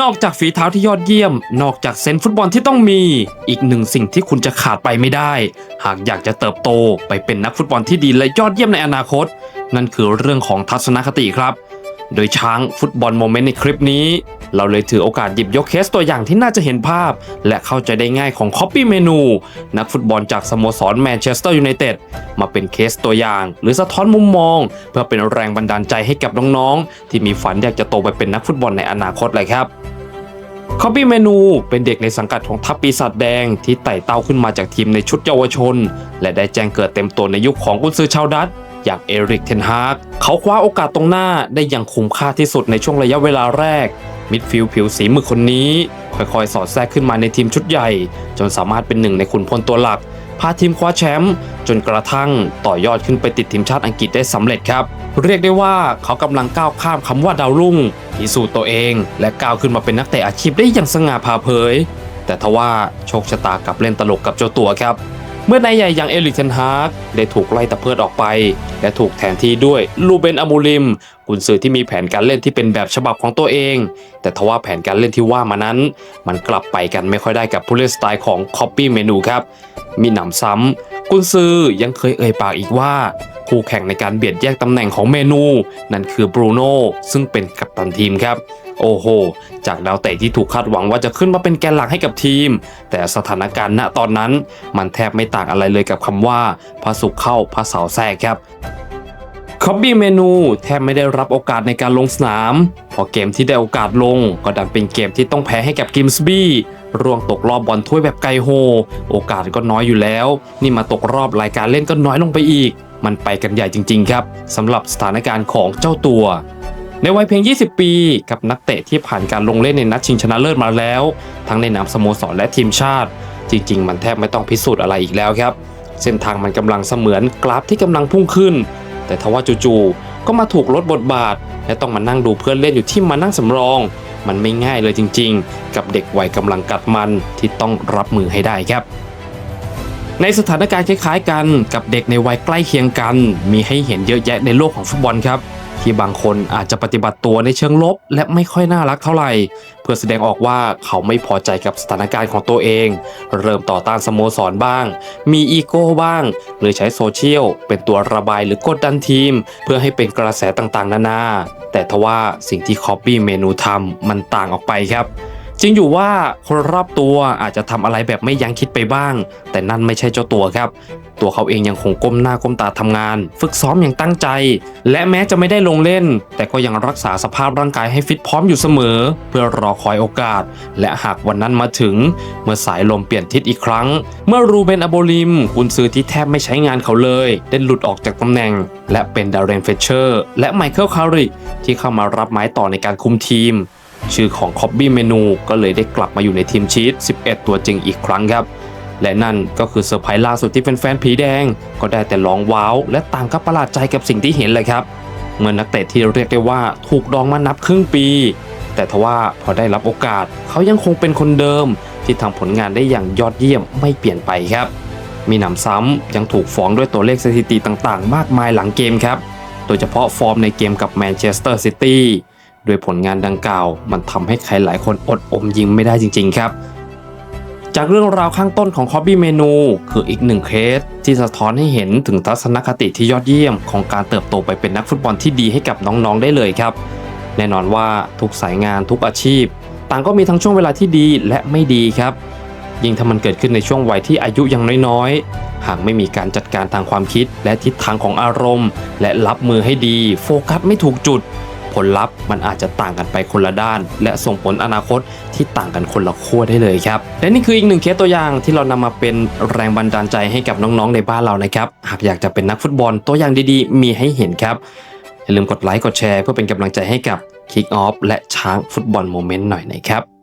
นอกจากฝีเท้าที่ยอดเยี่ยม นอกจากเซนส์ฟุตบอลที่ต้องมี อีกหนึ่งสิ่งที่คุณจะขาดไปไม่ได้ หากอยากจะเติบโตไปเป็นนักฟุตบอลที่ดีและยอดเยี่ยมในอนาคต นั่นคือเรื่องของทัศนคติครับ โดยช้างฟุตบอลโมเมนต์ในคลิปนี้ เราเลยถือโอกาสหยิบยกเคสตัวอย่างที่น่าจะเห็นภาพ และเข้าใจได้ง่ายของคอปปี้เมนูนักฟุตบอลจากสโมสรแมนเชสเตอร์ยูไนเต็ดมาเป็นเคสตัวอย่าง หรือสะท้อนมุมมอง เพื่อเป็นแรงบันดาลใจให้กับน้องๆ ที่มีฝันอยากจะโตไปเป็นนักฟุตบอลในอนาคตเลยครับคอปปี้เมนูเป็นเด็กในสังกัดของทัพปีศาจแดงที่ไต่เต้าขึ้นมาจากทีมในชุดเยาวชน และได้แจ้งเกิดเต็มตัวในยุคของกุนซือชาวดัตอย่างเอริกเทนฮากเขาคว้าโอกาสตรงหน้าได้อย่างคุ้มค่าที่สุดในช่วงระยะเวลาแรก มิดฟิลด์ผิวสีมือคนนี้ ค่อยๆ สอดแทรกขึ้นมาในทีมชุดใหญ่ จนสามารถเป็นหนึ่งในขุนพลตัวหลัก พาทีมคว้าแชมป์จนกระทั่งต่อยอดขึ้นไปติดทีมชาติอังกฤษได้สำเร็จครับ เรียกได้ว่าเขากำลังก้าวข้ามคำว่าดาวรุ่งพิสูจน์ตัวเอง และก้าวขึ้นมาเป็นนักเตะอาชีพได้อย่างสง่าผ่าเผย แต่ทว่าโชคชะตากลับเล่นตลกกับเจ้าตัวครับ เมื่อนายใหญ่อย่างเอลิกเทนฮาร์กได้ถูกไล่ตะเพิดออกไป และถูกแทนที่ด้วยลูเบนอามูลิม กุนซือที่มีแผนการเล่นที่เป็นแบบฉบับของตัวเอง แต่ทว่าแผนการเล่นที่ว่ามานั้น มันกลับไปกันไม่ค่อยได้กับผู้เล่นสไตล์ของคอปปี้เมนูครับ มีหนำซ้ำกุนซือยังเคยเอ่ยปากอีกว่า คู่แข่งในการเบียดแยกตำแหน่งของเมนู นั่นคือบรูโน่ซึ่งเป็นกัปตันทีมครับโอ้โห จากดาวเตะที่ถูกคาดหวังว่าจะขึ้นมาเป็นแกนหลักให้กับทีม แต่สถานการณ์ณตอนนั้น มันแทบไม่ต่างอะไรเลยกับคำว่าพระสุขเข้าพระเสาแทรกครับคอบบี้เมนูแทบไม่ได้รับโอกาสในการลงสนาม พอเกมที่ได้โอกาสลง ก็ดันเป็นเกมที่ต้องแพ้ให้กับกิมส์บี้ ร่วงตกรอบบอลถ้วยแบบไกลโฮ โอกาสก็น้อยอยู่แล้ว นี่มาตกรอบรายการเล่นก็น้อยลงไปอีก มันไปกันใหญ่จริง ๆ ครับสำหรับสถานการณ์ของเจ้าตัวในวัยเพียง 20 ปี กับนักเตะที่ผ่านการลงเล่นในนัดชิงชนะเลิศมาแล้ว ทั้งในนามสโมสรและทีมชาติ จริง ๆ มันแทบไม่ต้องพิสูจน์อะไรอีกแล้วครับ เส้นทางมันกำลังเสมือนกราฟที่กำลังพุ่งขึ้น แต่ทว่าจู่ๆก็มาถูกลดบทบาท และต้องมานั่งดูเพื่อนเล่นอยู่ที่มานั่งสำรอง มันไม่ง่ายเลยจริงๆ กับเด็กวัยกำลังกัดมันที่ต้องรับมือให้ได้ครับ ในสถานการณ์คล้ายๆกันกับเด็กในวัยใกล้เคียงกัน มีให้เห็นเยอะแยะในโลกของฟุตบอลครับ ที่บางคนอาจจะปฏิบัติตัวในเชิงลบ และไม่ค่อยน่ารักเท่าไหร่ เพื่อแสดงออกว่าเขาไม่พอใจกับสถานการณ์ของตัวเอง เริ่มต่อต้านสโมสรบ้าง มีอีโก้บ้าง หรือใช้โซเชียลเป็นตัวระบายหรือกดดันทีม เพื่อให้เป็นกระแสต่างๆ นานา แต่ทว่าสิ่งที่คอปปี้เมนูทำมันต่างออกไปครับจริงอยู่ว่าคนรอบตัวอาจจะทำอะไรแบบไม่ยั้งคิดไปบ้าง แต่นั่นไม่ใช่เจ้าตัวครับ ตัวเขาเองยังคงก้มหน้าก้มตาทำงาน ฝึกซ้อมอย่างตั้งใจ และแม้จะไม่ได้ลงเล่น แต่ก็ยังรักษาสภาพร่างกายให้ฟิตพร้อมอยู่เสมอ เพื่อรอคอยโอกาส และหากวันนั้นมาถึง เมื่อสายลมเปลี่ยนทิศอีกครั้ง เมื่อรูเบนอโบลิมกุนซือที่แทบไม่ใช้งานเขาเลยได้หลุดออกจากตำแหน่ง และเป็นดาร์เรนเฟเชอร์และไมเคิลคาริที่เข้ามารับไม้ต่อในการคุมทีมชื่อของคอบบี้เมนูก็เลยได้กลับมาอยู่ในทีมชีต11 ตัวจริงอีกครั้งครับ และนั่นก็คือเซอร์ไพรส์ล่าสุดที่เป็นแฟนๆผีแดง ก็ได้แต่ร้องว้าว และต่างก็ประหลาดใจกับสิ่งที่เห็นเลยครับ เมื่อนักเตะที่เรียกได้ว่าถูกดองมานับครึ่งปี แต่ทว่าพอได้รับโอกาส เขายังคงเป็นคนเดิม ที่ทำผลงานได้อย่างยอดเยี่ยมไม่เปลี่ยนไปครับ มีหนำซ้ำยังถูกฟ้องด้วยตัวเลขสถิติต่างๆ มากมายหลังเกมครับ โดยเฉพาะฟอร์มในเกมกับแมนเชสเตอร์ซิตี้ด้วยผลงานดังกล่าว มันทำให้ใครหลายคนอดอมยิ้มไม่ได้จริง ๆ ครับ จากเรื่องราวข้างต้นของคอบบี้เมนู คืออีกหนึ่งเคส ที่สะท้อนให้เห็นถึงทัศนคติที่ยอดเยี่ยม ของการเติบโตไปเป็นนักฟุตบอลที่ดีให้กับน้องๆได้เลยครับ แน่นอนว่าทุกสายงานทุกอาชีพ ต่างก็มีทั้งช่วงเวลาที่ดีและไม่ดีครับ ยิ่งถ้ามันเกิดขึ้นในช่วงวัยที่อายุยังน้อยๆ หากไม่มีการจัดการทางความคิด และทิศทางของอารมณ์ และรับมือให้ดี โฟกัสไม่ถูกจุด ผลลัพธ์มันอาจจะต่างกันไปคนละด้าน และส่งผลอนาคตที่ต่างกันคนละขั้วได้เลยครับและนี่คืออีกหนึ่งเคสตัวอย่างที่เรานำมาเป็นแรงบันดาลใจให้กับน้องๆในบ้านเรานะครับหากอยากจะเป็นนักฟุตบอลตัวอย่างดีๆ มีให้เห็นครับอย่าลืมกดไลค์กดแชร์เพื่อเป็นกำลังใจให้กับ Kick Off และช้างฟุตบอลโมเมนต์หน่อยนะครับ